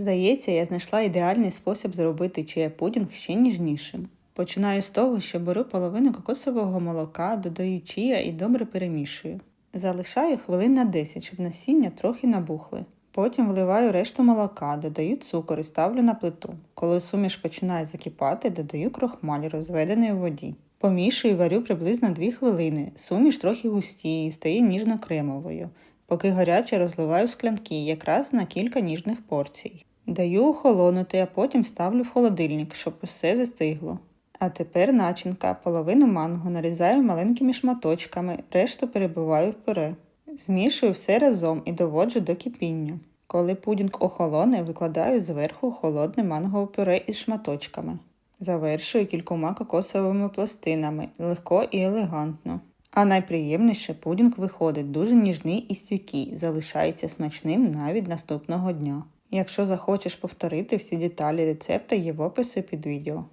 Здається, я знайшла ідеальний спосіб зробити чия пудінг ще ніжнішим. Починаю з того, що беру половину кокосового молока, додаю чия і добре перемішую. Залишаю хвилин на 10, щоб насіння трохи набухли. Потім вливаю решту молока, додаю цукор і ставлю на плиту. Коли суміш починає закипати, додаю крохмаль, розведений у воді. Помішую і варю приблизно 2 хвилини. Суміш трохи густіє і стає ніжно-кремовою. Поки гаряче розливаю склянки, якраз на кілька ніжних порцій. Даю охолонути, а потім ставлю в холодильник, щоб усе застигло. А тепер начинка. Половину манго нарізаю маленькими шматочками, решту перебиваю в пюре. Змішую все разом і доводжу до кипіння. Коли пудінг охолоне, викладаю зверху холодне мангове пюре із шматочками. Завершую кількома кокосовими пластинами, легко і елегантно. А найприємніше пудінг виходить дуже ніжний і стійкий, залишається смачним навіть наступного дня. Якщо захочеш повторити всі деталі рецепта, є в описі під відео.